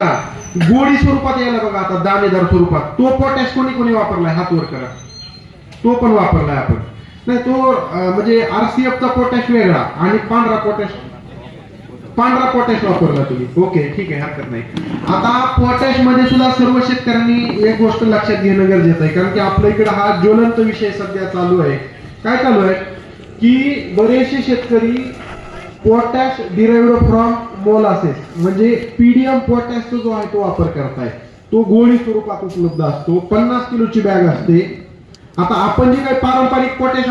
गोळी स्वरूपात यायला बघा आता दाणेदार स्वरूपात. तो पोटॅश कोणी कोणी वापरलाय? हात वर करा तो पण वापरलाय आपण. नाही तो म्हणजे आरसीएफ चा पोटॅश वेगळा आणि पांढरा पोटॅश पांढरा पोटॅश वापरला तुम्ही. ओके ठीक आहे हरकत नाही. आता पोटॅशमध्ये सुद्धा सर्व शेतकऱ्यांनी एक गोष्ट लक्षात घेणं गरजेचं आहे. कारण की आपल्या इकडे हा ज्वलंत विषय सध्या चालू आहे. काय चालू आहे? की बरेचसे शेतकरी पोटॅश डिराइव्ड फ्रॉम मोलासेस म्हणजे पीडीएम पोटॅशचा जो आहे तो वापर करताय. तो गोळी स्वरूपात उपलब्ध असतो. पन्नास किलोची बॅग असते. आता आपण जे काही पारंपरिक पोटॅश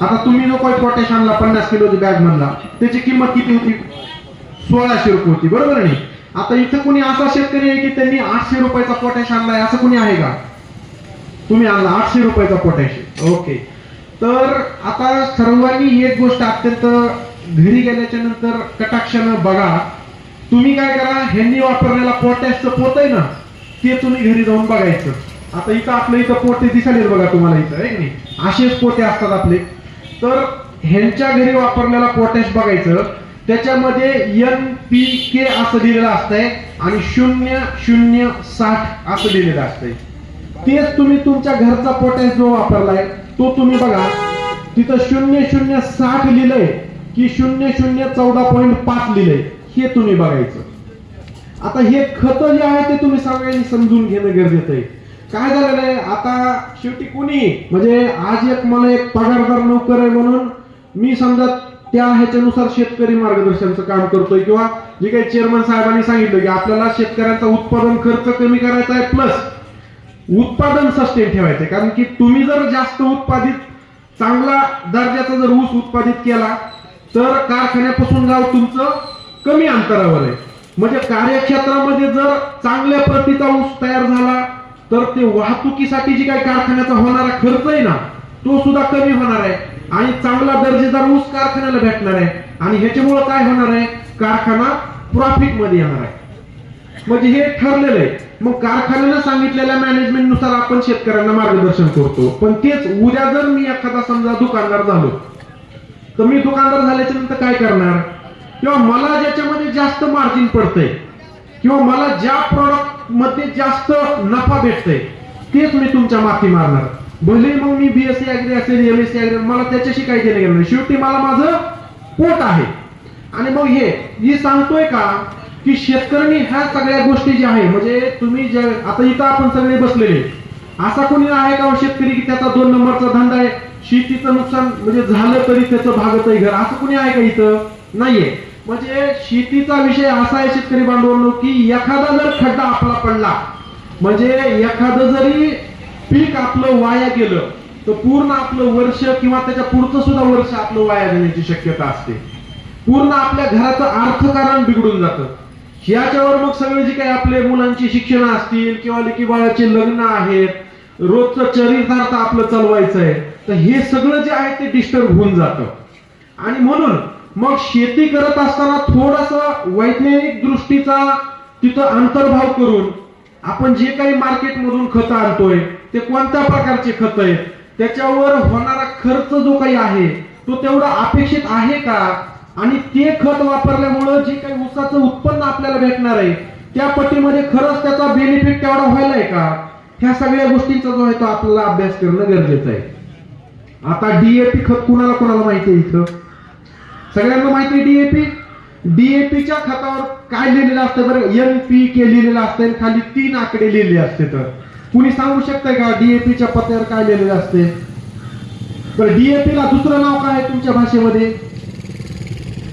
आता तुम्ही जो काही पोटॅश आणला पन्नास किलोची बॅग म्हणला. त्याची किंमत किती होती? सोळाशे रुपये होती. बरोबर नाही आता इथं कोणी असा शेतकरी आहे की त्यांनी आठशे रुपयाचा पोटॅश आणलाय असं कोणी आहे का? तुम्ही आणला आठशे रुपयाचा पोटॅश. ओके. तर आता सर्वांनी एक गोष्ट अत्यंत घरी गेल्याच्यानंतर कटाक्षानं बघा तुम्ही काय करा ह्यांनी वापरलेला पोटॅशचं पोत आहे ना ते तुम्ही घरी जाऊन बघायचं. आता इथं आपलं इथं पोते दिसायला बघा तुम्हाला इथं आहे नाही? असेच पोते असतात आपले. तर ह्यांच्या घरी वापरलेला पोटॅश बघायचं. त्याच्यामध्ये एन पी के असं दिलेलं असतंय आणि शून्य शून्य साठ असं दिलेलं असतंय. तेच तुम्ही तुमच्या घरचा पोटॅश जो वापरलाय तो तुम्ही बघा. तिथं शून्य शून्य साठ लिहिलंय. की शून्य शून्य चौदा पॉईंट पाच लिहिलंय हे तुम्ही बघायचं. आता हे खत जे आहे ते तुम्ही सगळ्यांनी समजून घेणं गरजेचं आहे. काय झालेलं आहे? आता शेवटी कुणी? म्हणजे आज एक मला एक पगारदार नोकर आहे म्हणून मी समजा त्या ह्याच्यानुसार शेतकरी मार्गदर्शनचं काम करतोय किंवा जे काही चेअरमन साहेबांनी सांगितलं की आपल्याला शेतकऱ्यांचा उत्पादन खर्च कमी करायचा आहे प्लस उत्पादन सस्टेन ठेवायचं कारण की तुम्ही जर जास्त उत्पादित चांगला दर्जाचा जर ऊस उत्पादित केला तर कारखान्यापासून गाव तुमचं कमी अंतरावर आहे. म्हणजे कार्यक्षेत्रामध्ये जर चांगल्या प्रतीचा ऊस तयार झाला तर ते वाहतुकीसाठी जी काही कारखान्याचा होणारा खर्च आहे ना तो सुद्धा कमी होणार आहे. आणि चांगला दर्जेदार ऊस कारखान्याला भेटणार आहे. आणि ह्याच्यामुळे काय होणार आहे? कारखाना प्रॉफिटमध्ये येणार आहे. म्हणजे हे ठरलेलं आहे. मग कारखान्यानं सांगितलेल्या मॅनेजमेंटनुसार आपण शेतकऱ्यांना मार्गदर्शन करतो. पण तेच उद्या जर मी एखादा समजा दुकानदार झालो तर मी दुकानदार झाल्याच्यानंतर काय करणार? किंवा मला ज्याच्यामध्ये जास्त मार्जिन पडतंय किंवा मला ज्या प्रॉडक्टमध्ये जास्त नफा भेटतंय तेच मी तुमच्या माथी मारणार. भले मग मी बीएससी अग्री असेल एम अग्री सी मला त्याच्याशी काही केलं गेलं नाही. शेवटी मला माझं पोट आहे. आणि मग हे मी सांगतोय का की शेतकऱ्यांनी ह्या सगळ्या गोष्टी ज्या आहे म्हणजे तुम्ही ज्या आता इथं आपण सगळे बसलेले. असा कोणी आहे का हो शेतकरी की त्याचा दोन नंबरचा धंदा आहे? शेतीचं नुकसान म्हणजे झालं तरी त्याचं भागतही घर. असं कोणी आहे का इथं? नाहीये. म्हणजे शेतीचा विषय असा आहे शेतकरी बांधवांनो की एखादा जर खड्डा आपला पडला म्हणजे एखादं जरी पीक आपलं वाया गेलं तर पूर्ण आपलं वर्ष किंवा त्याच्या पुढचं सुद्धा वर्ष आपलं वाया जाण्याची शक्यता असते. पूर्ण आपल्या घराचं अर्थकारण बिघडून जातं. याच्यावर मग सगळे जे काही आपले मुलांची शिक्षण असतील किंवा लेकी बाळाचे लग्न आहेत रोजचं चरितार्थ आपलं चालवायचं आहे तर हे सगळं जे आहे ते डिस्टर्ब होऊन जातं. आणि म्हणून मग शेती करत असताना थोडस वैज्ञानिक दृष्टीचा तिथं अंतर्भाव करून आपण जे काही मार्केटमधून खतं आणतोय ते कोणत्या प्रकारचे खत आहेत त्याच्यावर होणारा खर्च जो काही आहे तो तेवढा अपेक्षित आहे का? आणि ते खत वापरल्यामुळं जे काही ऊसाचं उत्पन्न आपल्याला भेटणार आहे त्या पट्टीमध्ये खरंच त्याचा बेनिफिट तेवढा व्हायला आहे का? ह्या सगळ्या गोष्टींचा जो आहे तो आपल्याला अभ्यास करणं गरजेचं आहे. आता डीएपी खत कुणाला कुणाला माहिती आहे इथं? सगळ्यांना माहिती आहे डीएपी डीएपीच्या खतावर काय लिहिलेलं असतं बरं? एन पी के लिहिलेलं असतं आणि खाली तीन आकडे लिहिलेले असते तर. कुणी सांगू शकतंय का डीएपीच्या पत्त्यावर काय लिहिलेलं असते? तर डीएपी ला दुसरं नाव काय आहे तुमच्या भाषेमध्ये?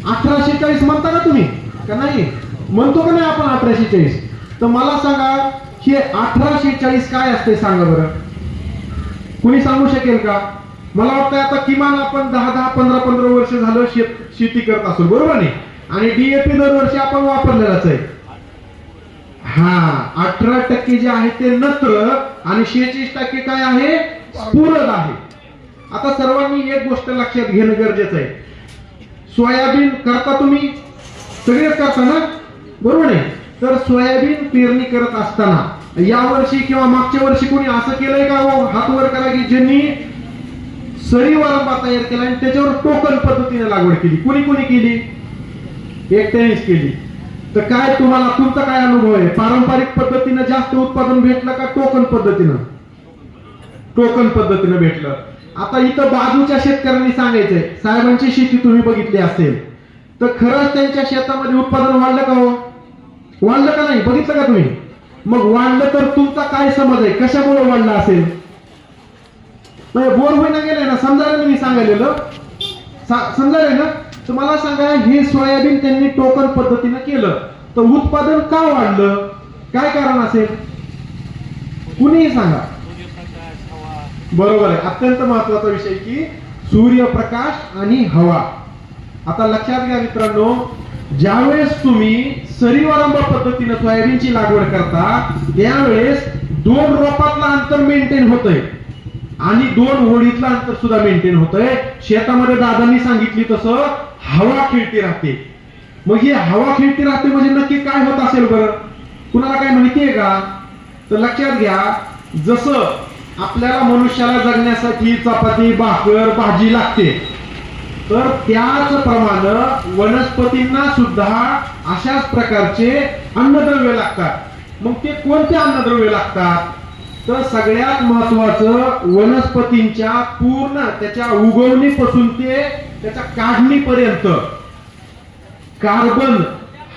अठराशे चाळीस म्हणता का तुम्ही? का नाही? म्हणतो का नाही आपण अठराशे चाळीस? तर मला सांगा हे अठराशे चाळीस काय असते सांगा बरं? कुणी सांगू शकेल का? मला वाटतं आता किमान आपण दहा दहा पंधरा पंधरा वर्ष झालं शेत शेती करत असो बरोबर नाही? आणि डीएपी दरवर्षी आपण वापरलेलाच आहे. हा अठरा टक्के जे आहे ते नत्र आणि शेहेचाळीस टक्के काय आहे? स्फुरद आहे. आता सर्वांनी एक गोष्ट लक्षात घेणं गरजेचं आहे. सोयाबीन करता तुम्ही? सगळेच करता ना? बरोबर आहे तर सोयाबीन पेरणी करत असताना या वर्षी किंवा मागच्या वर्षी कोणी असं केलंय का हो? हात वर करा की ज्यांनी सरी वरंबा तयार केला आणि त्याच्यावर टोकन पद्धतीने लागवड केली. कुणी कुणी केली? एकट्यानेच केली. तर काय तुम्हाला तुमचा काय अनुभव आहे? पारंपरिक पद्धतीनं जास्त उत्पादन भेटलं का टोकन पद्धतीनं? टोकन पद्धतीनं भेटलं. आता इथं बाजूच्या शेतकऱ्यांनी सांगायचंय साहेबांची शेती तुम्ही बघितली असेल तर खरंच त्यांच्या शेतामध्ये उत्पादन वाढलं का हो? वाढलं का नाही? बघितलं का तुम्ही? मग वाढलं तर तुमचा काय समज आहे? कशामुळे वाढला असेल? म्हणजे बोर होईना गेलंय ना? समजायला मी सांगायलेलं. समजायला ना? तर मला सांगा हे सोयाबीन त्यांनी टोकन पद्धतीनं केलं. तर उत्पादन का वाढलं? काय कारण असेल? कुणीही सांगा. बरोबर आहे. अत्यंत महत्त्वाचा विषय की सूर्यप्रकाश आणि हवा. आता लक्षात घ्या मित्रांनो ज्यावेळेस तुम्ही सरीवरंब पद्धतीनं सोयाबीनची लागवड करता त्यावेळेस दोन रोपातलं अंतर मेंटेन होतंय. आणि दोन होळीतलं अंतर सुद्धा मेंटेन होतंय. शेतामध्ये दादांनी सांगितली तसं हवा खेळती राहते. मग ही हवा खेळती राहते म्हणजे नक्की काय होत असेल बरं? कुणाला काय माहिती आहे का? तर लक्षात घ्या जसं आपल्याला मनुष्याला जगण्यासाठी चपाती भाकर भाजी लागते. तर त्याच प्रमाण वनस्पतींना सुद्धा अशाच प्रकारचे अन्नद्रव्य लागतात. मग ते कोणते अन्नद्रव्य लागतात? तर सगळ्यात महत्वाचं वनस्पतींच्या पूर्ण त्याच्या उगवणीपासून ते त्याच्या काढणीपर्यंत. कार्बन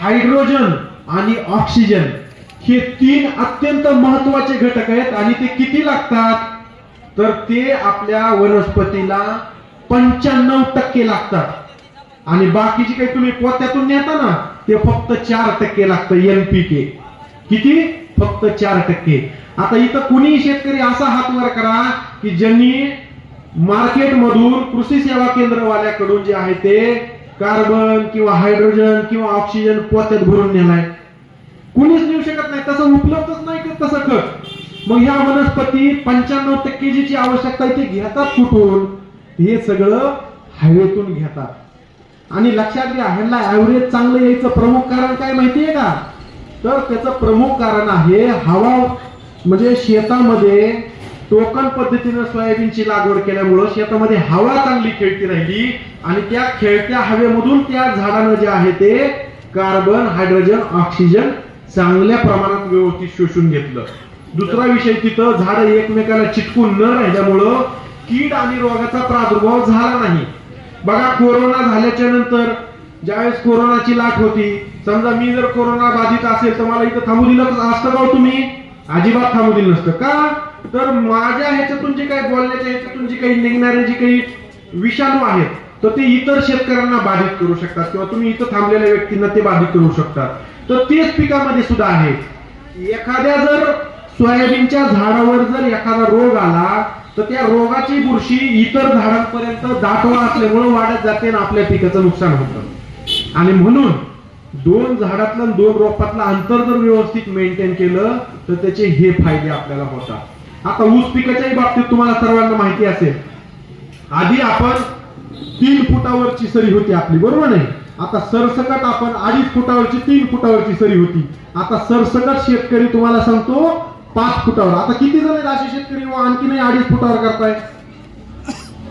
हायड्रोजन आणि ऑक्सिजन हे तीन अत्यंत महत्त्वाचे घटक आहेत आणि ते किती लागतात? तर ते आपल्या वनस्पतीला पंच्याण्णव टक्के लागतात. आणि बाकीची काही तुम्ही पोत्यातून नेता ना ते फक्त चार टक्के लागतं एनपीके किती? फक्त चार टक्के. आता इथं कुणी शेतकरी असा हात वर करा की ज्यांनी मार्केट मधून कृषी सेवा केंद्रवाल्याकडून जे आहे ते कार्बन किंवा हायड्रोजन किंवा ऑक्सिजन पोत्यात भरून नेलाय. कुणीच नेऊ शकत नाही. तसं उपलब्धच नाही करत तसं खत? मग ह्या वनस्पती पंच्याण्णव टक्के जीची आवश्यकता आहे ती घेतात कुठून? हे सगळं हायवेतून घेतात. आणि लक्षात घ्या ह्यांना ऍव्हरेज चांगलं यायचं प्रमुख कारण काय माहितीये का? तर त्याचं प्रमुख कारण आहे हवा म्हणजे शेतामध्ये टोकन पद्धतीनं सोयाबीनची लागवड केल्यामुळं शेतामध्ये हवा चांगली खेळती राहिली आणि त्या खेळत्या हवेमधून त्या झाडानं जे आहे ते कार्बन हायड्रोजन ऑक्सिजन चांगल्या प्रमाणात व्यवस्थित शोषून घेतलं. दुसरा विषय तिथं झाड एकमेकाला चिटकून न राहिल्यामुळं कीड आणि रोगाचा प्रादुर्भाव झाला नाही. बघा कोरोना झाल्याच्यानंतर ज्यावेळेस कोरोनाची लाट होती समजा मी जर कोरोना बाधित असेल तर मला इथं थांबू दिलं असतं का तुम्ही? अजिबात थांबू दिलं नसतं. का? तर माझ्या ह्याच्यातून जे काही बोलण्याच्या ह्याच्यातून जे काही निघणारे जे काही विषाणू आहेत तर ते इतर शेतकऱ्यांना बाधित करू शकतात किंवा तुम्ही इथं थांबलेल्या व्यक्तींना ते बाधित करू शकतात. तर तेच पिकामध्ये सुद्धा आहे. एखाद्या जर सोयाबीनच्या झाडावर जर एखादा रोग आला तर त्या रोगाची बुरशी इतर झाडांपर्यंत दाटवा असल्यामुळे वाढत जाते आणि आपल्या पिकाचं नुकसान होतं. आणि म्हणून दोन झाडातलं दोन रोपातलं अंतर जर व्यवस्थित मेंटेन केलं तर त्याचे हे फायदे आपल्याला होतात. आता ऊस पिकाच्याही बाबतीत तुम्हाला सर्वांना माहिती असेल आधी आपण तीन फुटावरची सरी होती आपली बरोबर नाही? आता सरसकट आपण अडीच फुटावरची तीन फुटावरची सरी होती. आता सरसकट शेतकरी तुम्हाला सांगतो पाच फुटावर. आता किती जण आहेत असे शेतकरी? व आणखी अडीच फुटावर करताय.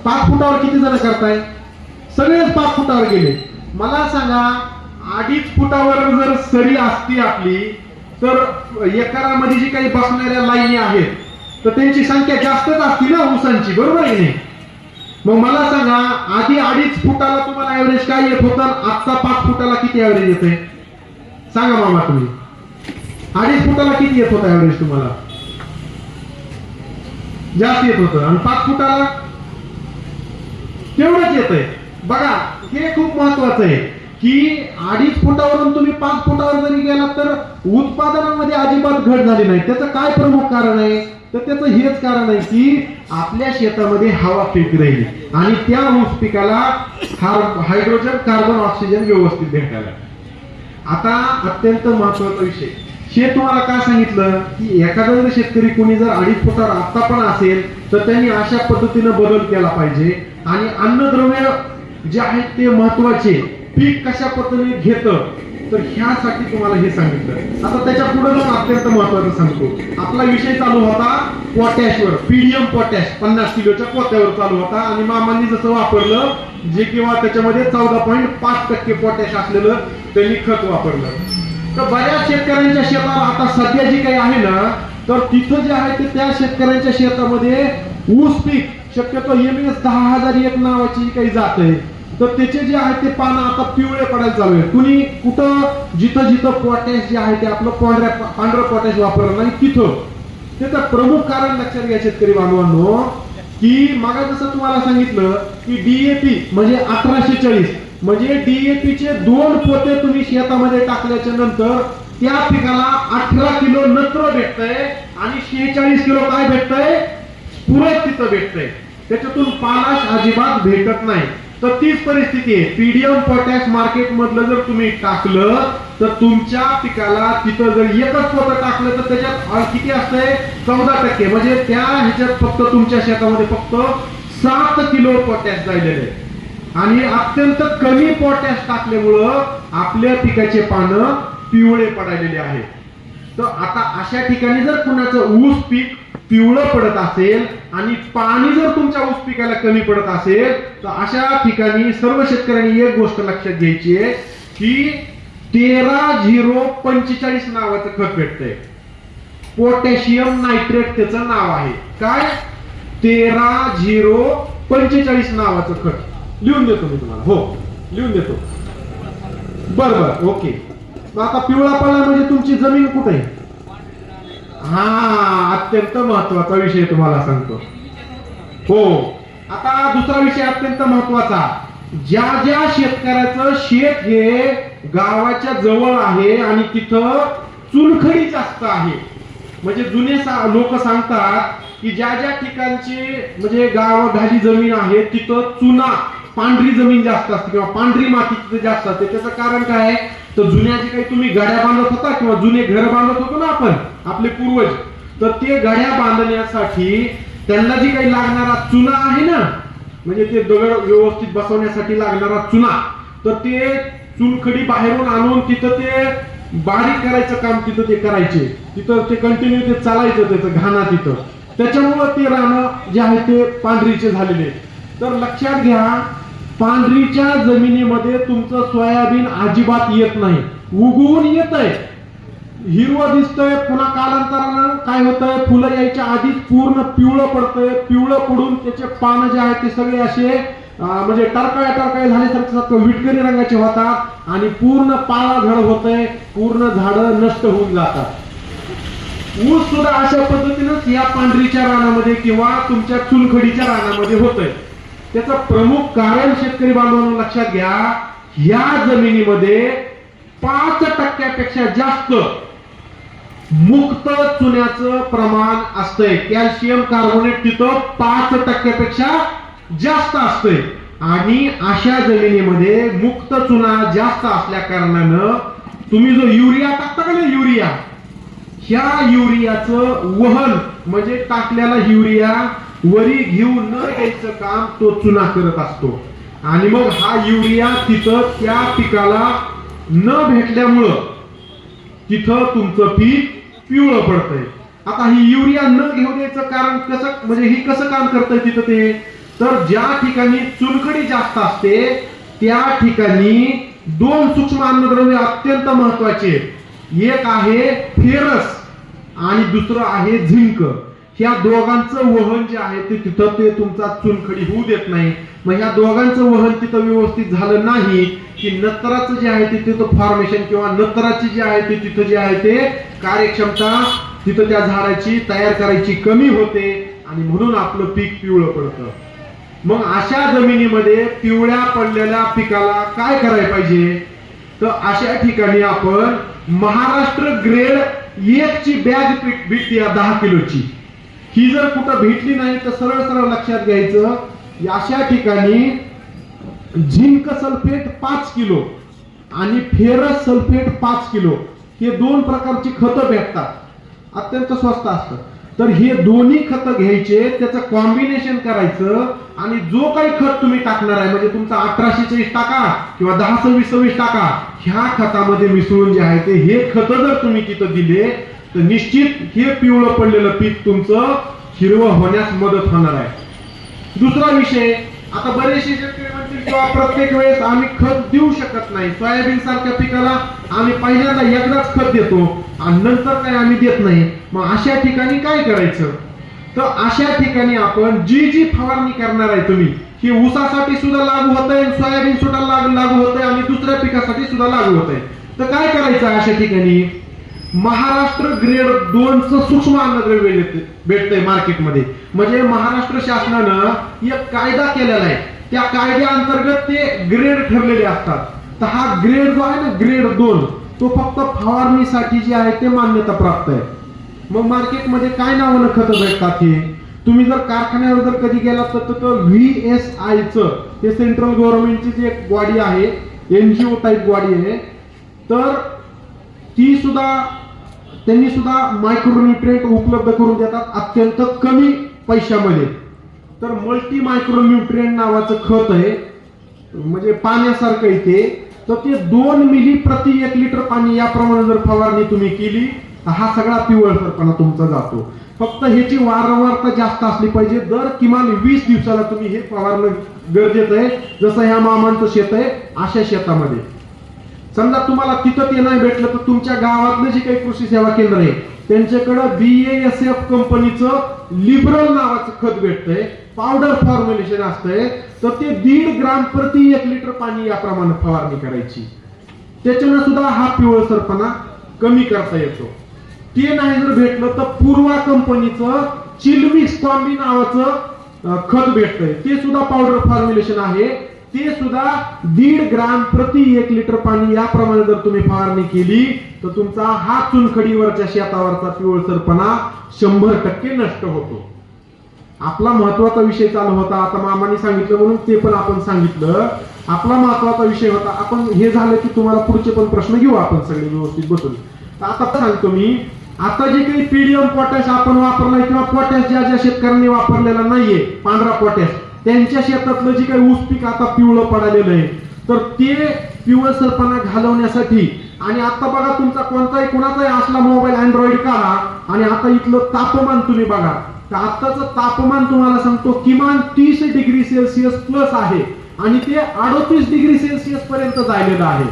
पाच फुटावर किती जण करताय? सगळेच पाच फुटावर गेले. मला सांगा अडीच फुटावर जर सरी असती आपली तर एकरामध्ये जी काही बसणाऱ्या लाईनी आहेत तर त्यांची संख्या जास्तच असती ना ऊसांची बरोबर आहे नाही? मग मला सांगा आधी अडीच फुटाला तुम्हाला ऍव्हरेज काय येत होतं आजचा पाच फुटाला किती ऍव्हरेज येते सांगा मामा तुम्ही. अडीच फुटाला किती येत होता ऍव्हरेज तुम्हाला? जास्त येत होतं. आणि पाच फुटाला तेवढंच येत आहे बघा हे खूप महत्वाचं आहे की अडीच फुटावरून तुम्ही पाच फुटावर जरी गेलात तर उत्पादनामध्ये अजिबात घट झाली नाही. त्याचं काय प्रमुख कारण आहे? तर त्याचं हेच कारण आहे की आपल्या शेतामध्ये हवा पीक राहिली आणि त्या ऊस पिकाला हायड्रोजन कार्बन ऑक्सिजन व्यवस्थित भेटायला. आता अत्यंत महत्त्वाचा विषय. शेत तुम्हाला का सांगितलं? की एखादा जर शेतकरी कोणी जर अडीच फुटावर आता पण असेल तर त्यांनी अशा पद्धतीनं बदल केला पाहिजे. आणि अन्नद्रव्य जे आहेत ते महत्त्वाचे. पीक कशा पद्धतीने घेतं? तर ह्यासाठी तुम्हाला हे सांगितलं. आता त्याच्या पुढे जाऊन अत्यंत महत्वाचं सांगतो. आपला विषय चालू होता पोटॅशवर. पीडीएम पोटॅश पन्नास किलोच्या पोत्यावर चालू होता. आणि मामांनी जसं वापरलं जे किंवा त्याच्यामध्ये चौदा पॉईंट पाच टक्के पोटॅश असलेलं त्यांनी खत वापरलं. तर बऱ्याच शेतकऱ्यांच्या शेताला आता सध्या जी काही आहे ना तर तिथं जे आहे ते त्या शेतकऱ्यांच्या शेतामध्ये ऊस पीक शक्यतो एम एस दहा हजार एक नावाची काही जात आहे. तर त्याचे जे आहे ते पानं आता पिवळे पडायला चालू आहे कुणी कुठं जिथं जिथं पोटॅश जे आहे ते आपलं पांढऱ्या पांढरं पोटॅश वापरलं नाही तिथं. त्याचं प्रमुख कारण लक्षात घ्या शेतकरी बांधवांनो की मागा जसं तुम्हाला सांगितलं की डीएपी म्हणजे अठराशे चाळीस. म्हणजे डीएपी चे दोन पोते तुम्ही शेतामध्ये टाकल्याच्या नंतर त्या पिकाला अठरा किलो नत्र भेटतय आणि शेहेचाळीस किलो काय भेटतय? पुरत तिथं भेटतय. त्याच्यातून पालाश अजिबात भेटत नाही. तर तीच परिस्थिती आहे. पीडीएम पोटॅश मार्केट मधलं जर तुम्ही टाकलं तर तुमच्या पिकाला तिथं जर एकच पोतं टाकलं तर त्याच्यात किती असतंय? चौदा टक्के. म्हणजे त्या ह्याच्यात फक्त तुमच्या शेतामध्ये फक्त सात किलो पोटॅश जायलेले आहे. आणि अत्यंत कमी पोटॅश टाकल्यामुळं आपल्या पिकाचे पानं पिवळे पडलेले आहेत तर आता अशा ठिकाणी जर कुणाचं ऊस पीक पिवळं पडत असेल आणि पाणी जर तुमच्या ऊस पिकाला कमी पडत असेल तर अशा ठिकाणी सर्व शेतकऱ्यांनी एक गोष्ट लक्षात घ्यायची आहे की तेरा झिरो पंचेचाळीस नावाचं खत भेटतंय. पोटॅशियम नायट्रेट त्याचं नाव आहे. काय? तेरा झिरो पंचेचाळीस नावाचं खत. लिहून देतो मी तुम्हाला. हो लिहून देतो. बर बर ओके. मग आता पिवळा पडला म्हणजे तुमची जमीन कुठे आहे? हा अत्यंत महत्त्वाचा विषय तुम्हाला सांगतो. हो आता दुसरा विषय अत्यंत महत्त्वाचा. ज्या ज्या शेतकऱ्याचं शेत हे गावाच्या जवळ आहे आणि तिथं चुनखडी जास्त आहे. म्हणजे जुने लोक सांगतात की ज्या ज्या ठिकाणची म्हणजे गाव ढाली जमीन आहे तिथं चुना पांढरी जमीन जास्त असते किंवा पांढरी माती तिथे जास्त असते. त्याचं कारण काय आहे? तर जुन्या जे काही तुम्ही गाड्या बांधत होता किंवा जुने घर बांधत होतो ना आपण आपले पूर्वज तर ते गड्या बांधण्यासाठी त्यांना जी काही लागणारा चुना आहे ना म्हणजे ते दगड व्यवस्थित बसवण्यासाठी लागणारा चुना तर ते चुनखडी बाहेरून आणून तिथं ते बारीक करायचं काम तिथं ते करायचे. तिथं ते कंटिन्यू ते चालायचं त्याचं घाणा तिथं. त्याच्यामुळं ते रानं जे आहे ते पांढरीचे झालेले तर लक्षात घ्या पांढरीच्या जमिनीमध्ये तुमचं सोयाबीन अजिबात येत नाही. उगवून येत आहे हिरवं दिसतंय पुन्हा कालांतरानं काय होतंय? फुलं यायच्या आधीच पूर्ण पिवळं पडतंय. पिवळं पडून त्याचे पानं जे आहेत ते सगळे असे म्हणजे टरकाळ्या टरकाळ्या झाल्यासारखे विटकरी रंगाचे होतात आणि पूर्ण पाला झड होतंय. पूर्ण झाडं नष्ट होऊन जातात. ऊस सुद्धा अशा पद्धतीनंच या पांढरीच्या रानामध्ये किंवा तुमच्या चुलखडीच्या रानामध्ये होतंय. त्याचं प्रमुख कारण शेतकरी बांधवांना लक्षात घ्या या जमिनीमध्ये पाच टक्क्यापेक्षा जास्त मुक्त चुन्याचं प्रमाण असतंय. कॅल्शियम कार्बोनेट तिथं पाच टक्क्यापेक्षा जास्त असतंय. आणि अशा जमिनीमध्ये मुक्त चुना जास्त असल्या कारणानं तुम्ही जो युरिया टाकता का ना युरिया? ह्या युरियाचं वहन म्हणजे टाकलेला युरिया वरी घेऊन न द्यायचं काम तो चुना करत असतो. आणि मग हा युरिया तिथं त्या पिकाला न भेटल्यामुळं तिथं तुमचं पीक पिवळं पडतंय. आता ही युरिया न घेऊ द्यायचं कारण कसं म्हणजे ही कसं काम करतंय तिथं ते? तर ज्या ठिकाणी चुनखडी जास्त असते त्या ठिकाणी दोन सूक्ष्म अन्नद्रव्य अत्यंत महत्त्वाचे. एक आहे फेरस आणि दुसरं आहे झिंक. ह्या दोघांचं वहन जे आहे ते तिथं ते तुमचा चुनखडी होऊ देत नाही. मग ह्या दोघांचं वहन तिथं व्यवस्थित झालं नाही की नत्राचं जे आहे ते तिथं फॉर्मेशन किंवा नत्राची जी आहे ते तिथं जे आहे ते कार्यक्षमता तिथं त्या झाडाची तयार करायची कमी होते आणि म्हणून आपलं पीक पिवळं पडतं. मग अशा जमिनीमध्ये पिवळ्या पडलेल्या पिकाला काय करायला पाहिजे? तर अशा ठिकाणी आपण महाराष्ट्र ग्रेड एक ची बॅग भेटते या दहा किलोची. ही जर कुठं भेटली नाही तर सरळ सरळ लक्षात घ्यायचं अशा ठिकाणी झिंक सल्फेट पाच किलो आणि फेरस सल्फेट पाच किलो हे दोन प्रकारची खतं भेटतात. अत्यंत स्वस्त असतं. तर हे दोन्ही खतं घ्यायचे त्याचं कॉम्बिनेशन करायचं आणि जो काही खत तुम्ही टाकणार आहे म्हणजे तुमचा अठराशे चाळीस टाका किंवा दहा सव्वीस सव्वीस टाका ह्या खतामध्ये मिसळून जे आहे ते हे खत जर तुम्ही तिथं दिले तर निश्चित हे पिवळं पडलेलं पीक तुमचं हिरवं होण्यास मदत होणार आहे. दुसरा विषय आता बरेचसे शेतकरी म्हणतील किंवा प्रत्येक वेळेस आम्ही खत देऊ शकत नाही. सोयाबीन सारख्या पिकाला आम्ही पहिल्यांदा एकदाच खत देतो आणि नंतर काय आम्ही देत नाही. मग अशा ठिकाणी काय करायचं? तर अशा ठिकाणी आपण जी जी फवारणी करणार आहे तुम्ही ही ऊसासाठी सुद्धा लागू होत आहे सोयाबीन सुद्धा लागू लागू होत आहे आणि दुसऱ्या पिकासाठी सुद्धा लागू होत आहे तर काय करायचं अशा ठिकाणी? महाराष्ट्र ग्रेड दोनचं सूक्ष्म अन्नद्रव्य भेटतंय मार्केटमध्ये. म्हणजे महाराष्ट्र शासनानं एक कायदा केलेला आहे. त्या कायद्याअंतर्गत ते ग्रेड ठरलेले असतात. तर हा ग्रेड जो आहे ना ग्रेड दोन तो फक्त फवारणीसाठी जे आहे ते मान्यता प्राप्त आहे. मग मार्केटमध्ये काय नावानं खतं भेटतात हे? तुम्ही जर कारखान्यावर जर कधी गेला तर व्ही एस आयचं हे सेंट्रल गव्हर्नमेंटची जी एक बॉडी आहे एनजीओ टाईप बॉडी आहे तर ती सुद्धा त्यांनी सुद्धा मायक्रोन्युट्रिएंट उपलब्ध करून देतात अत्यंत कमी पैशामध्ये. तर मल्टी मायक्रोन्युट्रिएंट नावाचं खत आहे म्हणजे पाण्यासारखं इथे तर ते दोन मिली प्रति एक लिटर पाणी याप्रमाणे जर फवारणी तुम्ही केली तर हा सगळा पिवळसरपणा तुमचा जातो. फक्त ह्याची वारंवारता जास्त असली पाहिजे. दर किमान वीस दिवसाला तुम्ही हे फवारणं गरजेचं आहे जसं ह्या मामांचं शेत आहे अशा शेतामध्ये. समजा तुम्हाला तिथं ते नाही भेटलं तर तुमच्या गावातलं जे काही कृषी सेवा केंद्र आहे त्यांच्याकडं बी एस एफ कंपनीचं लिबरल नावाचं खत भेटतंय पावडर फॉर्म्युलेशन असतंय तर ते दीड ग्राम प्रति एक लिटर पाणी या प्रमाणात फवारणी करायची. त्याच्यानं सुद्धा हा पिवळसरपणा कमी करता येतो. ते नाही जर भेटलं तर पूर्वा कंपनीचं चिलमिक्स कॉम्बी नावाचं खत भेटतंय. ते सुद्धा पावडर फॉर्म्युलेशन आहे. ते सुद्धा दीड ग्राम प्रति एक लिटर पाणी याप्रमाणे जर तुम्ही फवारणी केली तर तुमचा हा चुनखडीवरच्या शेतावरचा पिवळसरपणा शंभर टक्के नष्ट होतो. आपला महत्त्वाचा विषय चालू होता आता मामाने सांगितलं म्हणून ते पण आपण सांगितलं. आपला महत्त्वाचा विषय होता आपण हे झालं की तुम्हाला पुढचे पण प्रश्न घेऊ आपण सगळे व्यवस्थित बसून. तर आता सांगतो मी आता जे काही पीडीएम पोटॅश आपण वापरलाय किंवा पोटॅश ज्या ज्या शेतकऱ्यांनी वापरलेला नाहीये पांढरा पोटॅश त्यांच्या शेतातलं जे काही ऊस पीक आता पिवळं पडालेलं आहे तर ते पिवळसरपणा घालवण्यासाठी आणि आता बघा तुमचा कोणताही कोणाचाही असला मोबाईल अँड्रॉइड काढा आणि आता इथलं तापमान तुम्ही बघा तर आत्ताचं तापमान तुम्हाला सांगतो किमान तीस डिग्री सेल्सिअस प्लस आहे आणि ते अडोतीस डिग्री सेल्सिअस पर्यंत जायलेलं आहे.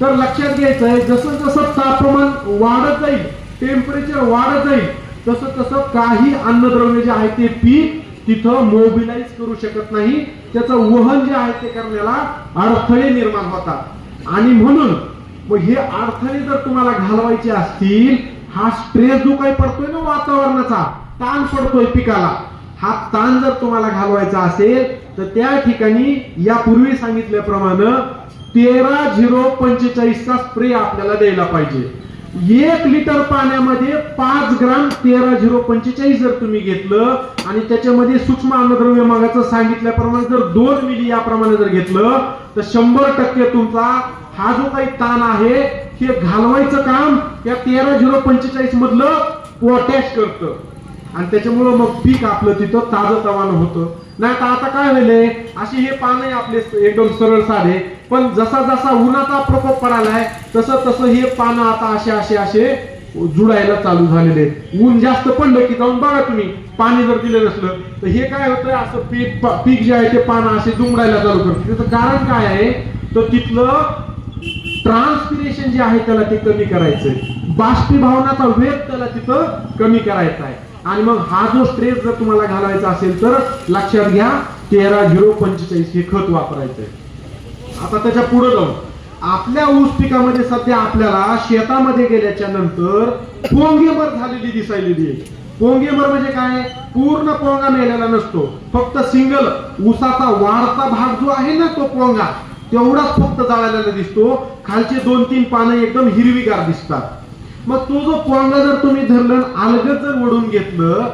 तर लक्षात घ्यायचं आहे जसं जसं तापमान वाढत जाईल टेम्परेचर वाढत जाईल तसं तसं काही अन्नद्रव्य जे आहे ते पीक तिथं मोबिलाइज करू शकत नाही. त्याचं वहन जे आहे ते करण्याला अडथळे निर्माण होतात. आणि म्हणून मग हे अडथळे जर तुम्हाला घालवायचे असतील हा स्ट्रेस जो काही पडतोय ना वातावरणाचा ताण पडतोय पिकाला. हा ताण जर तुम्हाला घालवायचा असेल तर त्या ठिकाणी यापूर्वी सांगितल्याप्रमाणे तेरा झिरो पंचेचाळीसचा स्प्रे आपल्याला द्यायला पाहिजे. एक लिटर पाण्यामध्ये पाच ग्राम तेरा झिरो पंचेचाळीस जर तुम्ही घेतलं आणि त्याच्यामध्ये सूक्ष्म अन्नद्रव्य मागाचं सांगितल्याप्रमाणे जर दोन मिली याप्रमाणे जर घेतलं तर शंभर टक्के तुमचा हा जो काही ताण आहे हे घालवायचं काम या तेरा झिरो पंचेचाळीस मधलं पोटॅश करतं. आणि त्याच्यामुळं मग पीक आपलं तिथं ताजं तवानं होतं. नाही तर आता काय व्हायलंय अशी हे पान आहे आपले एकदम सरळ साधे. पण जसा जसा उन्हाचा प्रकोप पडालाय तसं तसं हे पानं आता असे असे असे जुडायला चालू झालेले आहेत. ऊन जास्त पडलं की जाऊन बघा तुम्ही पाणी जर दिलं नसलं तर हे काय होतं असं पीक पीक जे आहे ते पानं असे दुमडायला चालू करते त्याचं कारण काय आहे? तर तिथलं ट्रान्सपिरेशन जे आहे त्याला ते कमी करायचंय. बाष्पीभवनाचा वेग त्याला तिथं कमी करायचा आहे. आणि मग हा जो स्ट्रेस जर तुम्हाला घालायचा असेल तर लक्षात घ्या तेरा झिरो पंचेचाळीस हे खत वापरायचंय आता त्याच्या पुढे जाऊन आपल्या ऊस पिकामध्ये सध्या आपल्याला शेतामध्ये गेल्याच्यानंतर पोंगेमर झालेली दिसायलेली आहे. पोंगेमर म्हणजे काय? पूर्ण पोंगा मेलेला नसतो. फक्त सिंगल ऊसाचा वाढता भाग जो आहे ना तो पोंगा तेवढाच फक्त जाळलेला दिसतो. खालचे दोन तीन पानं एकदम हिरवीगार दिसतात. मग तो जो कोंडा जर तुम्ही धरलं अलगद जर ओढून घेतलं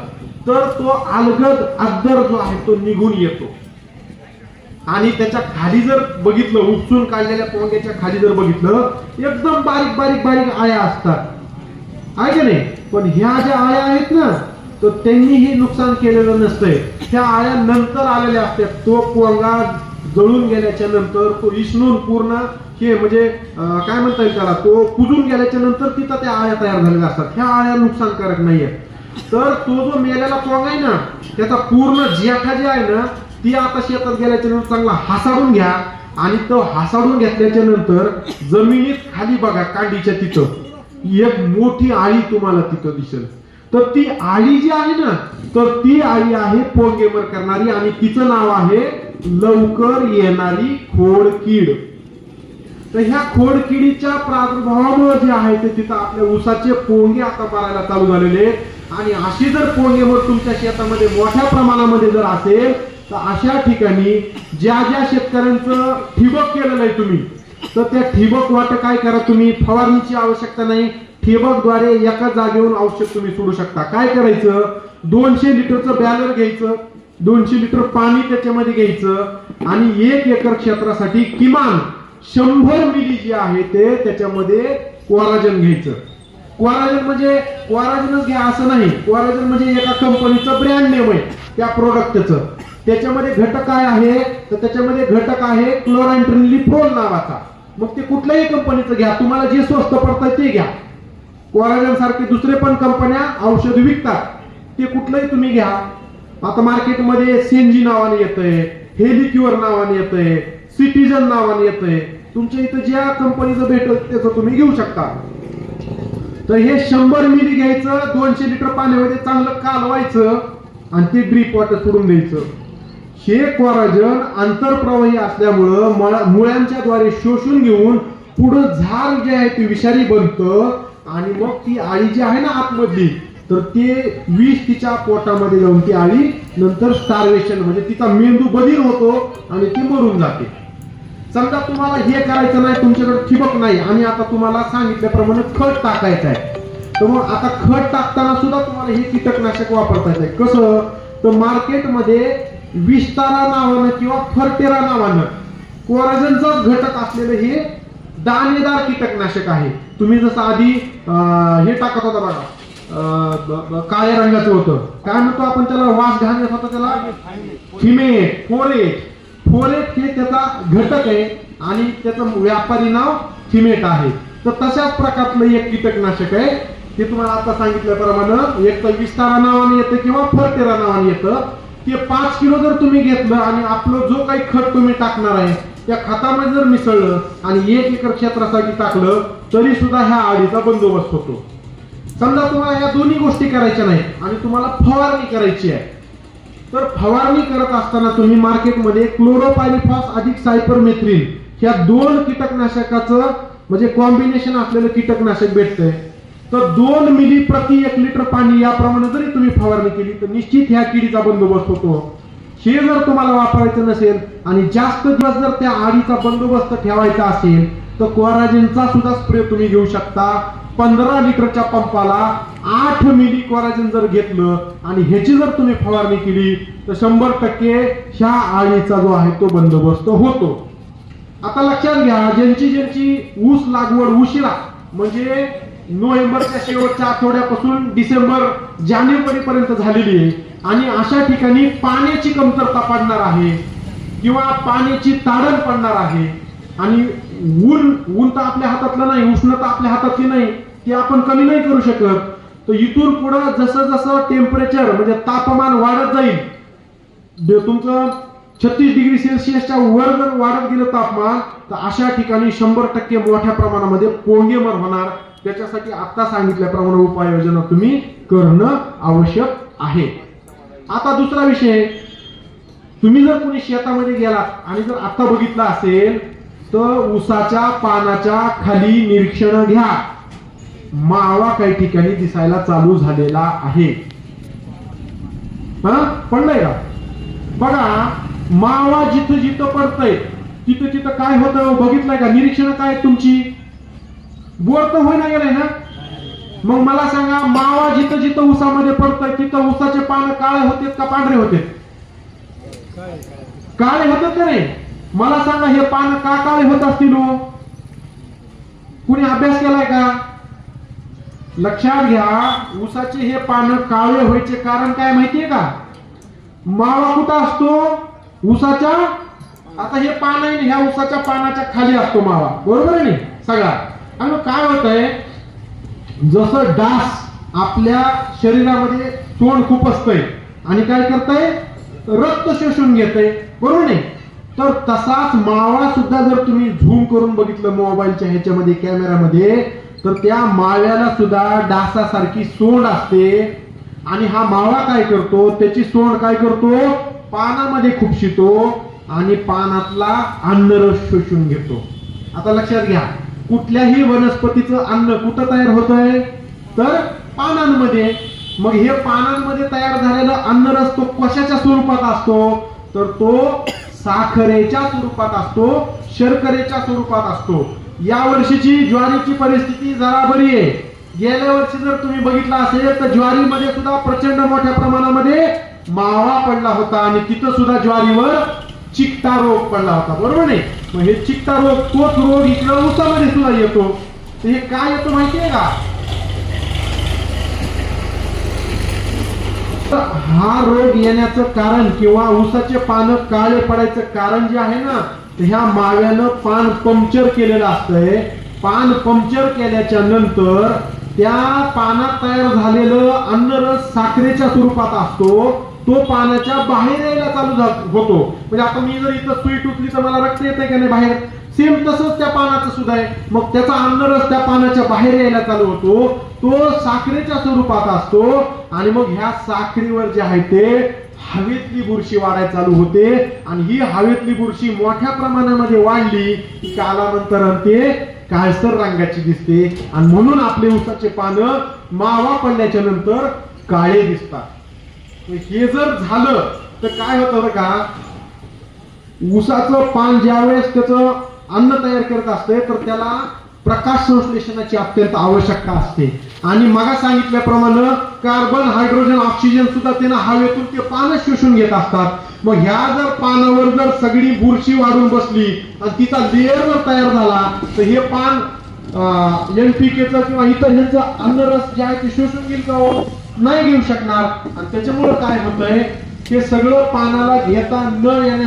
तर तो अलगद अद्दर जो आहे तो निघून येतो. आणि त्याच्याखाली जर बघितलं उपसून काढलेल्या पोंग्याच्या खाली जर बघितलं एकदम बारीक बारीक बारीक आळ्या असतात. आहे का नाही? पण ह्या ज्या आळ्या आहेत ना तर त्यांनीही नुकसान केलेलं नसतंय. त्या आळ्या नंतर आलेल्या असतात. तो कोंगा जळून गेल्याच्यानंतर तो इसणून पूर्ण हे म्हणजे काय म्हणता येईल त्याला? तो कुजून गेल्याच्यानंतर तिथं त्या आळ्या तयार झालेल्या असतात. ह्या आळ्या नुकसानकारक नाहीये तर तो जो मेलेला पोंग आहे ना त्याचा पूर्ण जेठा जे आहे ना ती आता शेतात गेल्याच्यानंतर चांगला हासाडून घ्या आणि तो हासाडून घेतल्याच्या नंतर जमिनीत खाली बघा कांडीच्या तिथं. एक मोठी आळी तुम्हाला तिथं दिसेल. तर ती आळी जी आहे ना तर ती आळी आहे पोंगेवर करणारी आणि तिचं नाव आहे लवकर येणारी खोडकीड. तर ह्या खोडकिडीच्या प्रादुर्भावामुळे जे आहे ते तिथं आपल्या ऊसाचे पोंगे आता मारायला चालू झालेले आणि अशी जर पोंगे मग तुमच्या शेतामध्ये मोठ्या प्रमाणामध्ये जर असेल तर अशा ठिकाणी ज्या ज्या शेतकऱ्यांचं ठिबक केलेलं आहे तुम्ही तर त्या ठिबक वाट काय करा तुम्ही? फवारणीची आवश्यकता नाही. ठिबकद्वारे एका जागेवरून औषध तुम्ही सोडू शकता. काय करायचं? दोनशे लिटरचं बॅलर घ्यायचं दोनशे लिटर पाणी त्याच्यामध्ये घ्यायचं आणि एक एकर क्षेत्रासाठी किमान शंभर मिली जे आहे ते त्याच्यामध्ये कोराजन घ्यायचं. कोराजन म्हणजे कोराजनच घ्या असं नाही. कोराजन म्हणजे एका कंपनीचं ब्रँड नेम आहे त्या प्रोडक्टचं त्याच्यामध्ये घटक काय आहे? तर त्याच्यामध्ये घटक आहे क्लोरांट्रिलिफ्रोल नावाचा. मग ते कुठल्याही कंपनीचं घ्या. तुम्हाला जे स्वस्त पडतं ते घ्या. कोराजन सारखे दुसरे पण कंपन्या औषध विकतात. ते कुठलंही तुम्ही घ्या. आता मार्केटमध्ये सीएनजी नावाने येतंय हेलिक्युअर नावाने येतंय सिटीजन नावाने येतंय. तुमच्या इथं ज्या कंपनीचं भेटल त्याचं तुम्ही घेऊ शकता. तर हे शंभर मिली घ्यायचं दोनशे लिटर पाण्यामध्ये चांगलं कालवायचं आणि ते ड्रीप वॉटर सोडून द्यायचं. हे कोराजन आंतरप्रवाही असल्यामुळं मुळ्यांच्या द्वारे शोषून घेऊन पुढं झाड जे आहे ते विषारी बनतं आणि मग ती आळी जी आहे ना आतमधली तर ते विष तिच्या पोटामध्ये जाऊन ती आळी नंतर स्टार्वेशन म्हणजे तिचा मेंदू बधीर होतो आणि ती मरून जाते. समजा तुम्हाला हे करायचं नाही तुमच्याकडे ठिबक नाही आणि आता तुम्हाला सांगितल्याप्रमाणे खत टाकायचं आहे. तर मग आता खत टाकताना सुद्धा तुम्हाला हे कीटकनाशक वापरता येत आहे कसं? तर मार्केटमध्ये विस्तारा नावानं किंवा फर्टेरा नावानं कोराजनचाच घटक असलेलं हे दाणेदार कीटकनाशक आहे. तुम्ही जसं आधी हे टाकत होता बघा काळ्या रंगाचं होतं. काय म्हणतो आपण त्याला? वास घाण येत होता त्याला? फिमेट फोरेट फोरेट हे त्याचा घटक आहे आणि त्याचं व्यापारी नाव थिमेट आहे. तर तशाच प्रकारचं एक कीटकनाशक आहे. ते तुम्हाला आता सांगितल्याप्रमाणे एक तर विस्तारा नावाने येतं किंवा फरतेरा नावाने येतं. ते पाच किलो जर तुम्ही घेतलं आणि आपलं जो काही खत तुम्ही टाकणार आहे त्या खतामध्ये जर मिसळलं आणि एक एकर क्षेत्रासाठी टाकलं तरी सुद्धा ह्या आळीचा बंदोबस्त होतो. समजा तुम्हाला या दोन्ही गोष्टी करायच्या नाहीत आणि तुम्हाला फवारणी करायची आहे तर फवारणी करत असताना तुम्ही मार्केटमध्ये क्लोरोपायलिफॉस अधिक सायपरमेथ्रिन ह्या दोन कीटकनाशकाचं म्हणजे कॉम्बिनेशन असलेलं कीटकनाशक भेटतंय. तर दोन मिली प्रति एक लिटर पाणी याप्रमाणे जरी तुम्ही फवारणी केली तर निश्चित ह्या किडीचा बंदोबस्त होतो. हे जर तुम्हाला वापरायचं नसेल आणि जास्त दिवस जर त्या आडीचा बंदोबस्त ठेवायचा असेल तर कोराजिनचा सुद्धा स्प्रे तुम्ही घेऊ शकता. पंधरा लिटरच्या पंपाला आठ मिली कोराजन जर घेतलं आणि ह्याची जर तुम्ही फवारणी केली तर शंभर टक्के ह्या आळीचा जो आहे तो बंदोबस्त होतो. आता लक्षात घ्या ज्यांची ज्यांची ऊस लागवड उशिरा म्हणजे नोव्हेंबरच्या शेवटच्या आठवड्यापासून डिसेंबर जानेवारी पर्यंत झालेली आहे आणि अशा ठिकाणी पाण्याची कमतरता पडणार आहे किंवा पाण्याची ताडण पडणार आहे आणि ऊन ऊन तर आपल्या हातातलं नाही उष्णता आपल्या हातातली नाही ती आपण कमी नाही करू शकत. तर इथून पुढं जसं जसं टेम्परेचर म्हणजे तापमान वाढत जाईल तुमचं छत्तीस डिग्री सेल्सिअसच्या वर जर वाढत गेलं तापमान तर अशा ठिकाणी शंभर टक्के मोठ्या प्रमाणामध्ये पोंगेमर होणार. त्याच्यासाठी आता सांगितल्याप्रमाणे उपाययोजना तुम्ही करणं आवश्यक आहे. आता दुसरा विषय तुम्ही जर कोणी शेतामध्ये गेलात आणि जर आता बघितलं असेल तर उसाच्या पानाच्या खाली निरीक्षण घ्या. मावा काही ठिकाणी दिसायला चालू झालेला आहे. हा? पडलंय का? बघा मावा जिथं जिथं पडतंय तिथं तिथं काय होतं? बघितलंय का? निरीक्षण काय तुमची? बोर तर होईना गेलंय ना? मग मला सांगा मावा जिथं जिथं उसामध्ये पडतंय तिथं उसाचे पान काळे होते का पांढरे होते काळे होते का नाही? मला सांगा हे पान का काळे होत असतील हो? कुणी अभ्यास केलाय का? लक्षात घ्या ऊसाचे हे पानं काळे व्हायचे कारण काय माहितीये का? मावा कुठं असतो? ऊसाच्या? आता हे पान आहे ह्या ऊसाच्या पानाच्या खाली असतो मावा. बरोबर आहे नाही? सगळा. आणि काय होत आहे जसं डास आपल्या शरीरामध्ये तोंड खूप असतंय आणि काय करतंय? रक्त शोषून घेतय. बरोबर नाही? तर तसाच मावळा सुद्धा जर तुम्ही झूम करून बघितलं मोबाईलच्या ह्याच्यामध्ये कॅमेरामध्ये तर त्या माव्याला सुद्धा डासासारखी सोंड असते. आणि हा मावळा काय करतो? त्याची सोंड काय करतो? पानामध्ये खुपशितो आणि पानातला अन्नरस शोषून घेतो. आता लक्षात घ्या कुठल्याही वनस्पतीचं अन्न कुठं तयार होतंय? तर पानांमध्ये. मग हे पानांमध्ये तयार झालेला अन्नरस तो कशाच्या स्वरूपात असतो? तर तो साखरेच्या स्वरूपात असतो शर्करेच्या स्वरूपात असतो. या वर्षीची ज्वारीची परिस्थिती जरा बरी आहे. गेल्या वर्षी जर तुम्ही बघितलं असेल तर ज्वारीमध्ये सुद्धा प्रचंड मोठ्या प्रमाणामध्ये मावा पडला होता आणि तिथं सुद्धा ज्वारीवर चिकटा रोग पडला होता. बरोबर नाही? मग हे चिकटा रोग तोच रोग इकडं उसामध्ये सुद्धा येतो. हे काय येतो माहितीये का? हा रोग येण्याचं कारण किंवा ऊसाचे पानं काळे पडायचं कारण जे आहे ना ह्या माव्यानं पान पंक्चर केलेलं असतंय. पान पंक्चर केल्याच्यानंतर त्या पानात तयार झालेलं अन्नरस साखरेच्या स्वरूपात असतो. तो पानाच्या बाहेर यायला चालू होतो. म्हणजे आता मी जर इथं सुई टुकली तर मला रक्त येते का नाही बाहेर? सेम तसंच त्या पानाचं सुद्धा आहे. मग त्याचा अन्नरस त्या पानाच्या बाहेर यायला चालू होतो. तो साखरेच्या स्वरूपात असतो आणि मग ह्या साखरेवर जे आहे ते हवेतली बुरशी वाढायला चालू होते. आणि ही हवेतली बुरशी मोठ्या प्रमाणामध्ये वाढली की कालानंतर ते काळसर रंगाची दिसते. आणि म्हणून आपले उसाचे पानं मावा पडल्याच्या नंतर काळे दिसतात. हे जर झालं तर काय होतं का? उसाचं पान ज्यावेळेस त्याचं अन्न तयार करत असते तर त्याला प्रकाश संश्लेषणाची अत्यंत आवश्यकता असते. आणि मगा सांगितल्याप्रमाणे कार्बन हायड्रोजन ऑक्सिजन सुद्धा त्यांना हवेतून ते पानं शोषून घेत असतात. मग ह्या जर पानावर जर सगळी बुरशी वाढून बसली आणि तिचा लेअर जर तयार झाला तर हे पान एनपीकेच किंवा इतर ह्यांचं अन्नरस जे आहे ते शोषून घेईल का हो? नाही घेऊ शकणार. आणि त्याच्यामुळे काय होतंय? ते सगळं पानाला घेता न येण्या